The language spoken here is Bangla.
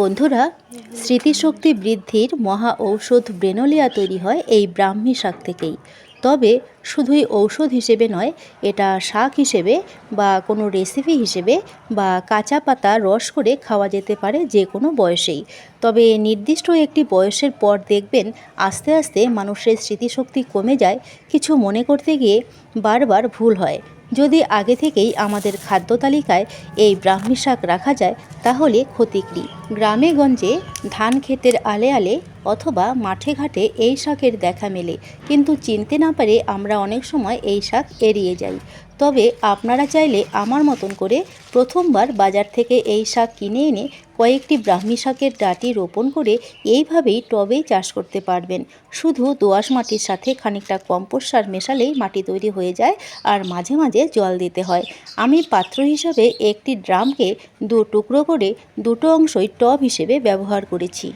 বন্ধুরা, স্মৃতিশক্তি বৃদ্ধির মহা ঔষধ ব্রেনোলিয়া তৈরি হয় এই ব্রাহ্মী শাক থেকেই। তবে শুধুই ঔষধ হিসেবে নয়, এটা শাক হিসেবে বা কোনো রেসিপি হিসেবে বা কাঁচা পাতা রস করে খাওয়া যেতে পারে যে কোনো বয়সেই। তবে নির্দিষ্ট একটি বয়সের পর দেখবেন আস্তে আস্তে মানুষের স্মৃতিশক্তি কমে যায়, কিছু মনে করতে গিয়ে বারবার ভুল হয়। যদি আগে থেকেই আমাদের খাদ্য তালিকায় এই ব্রাহ্মী শাক রাখা যায়, তাহলে ক্ষতি কী গ্রামে গঞ্জে ধান ক্ষেতের আলে আলে অথবা মাঠে ঘাটে এই শাকের দেখা মেলে। কিন্তু চিনতে না পারে আমরা অনেক সময় এই শাক এড়িয়ে যাই। তবে আপনারা চাইলে আমার মতন করে প্রথমবার বাজার থেকে এই শাক কিনে এনে কয়েকটি ব্রাহ্মী শাকের ডাটি রোপণ করে এইভাবেই টবেই চাষ করতে পারবেন। শুধু দোআঁশ মাটির সাথে খানিকটা কম্পোস্ট সার মেশালেই মাটি তৈরি হয়ে যায় আর মাঝে মাঝে জল দিতে হয়। আমি পাত্র হিসাবে একটি ড্রামকে দু টুকরো করে দুটো অংশই টব হিসেবে ব্যবহার করেছি।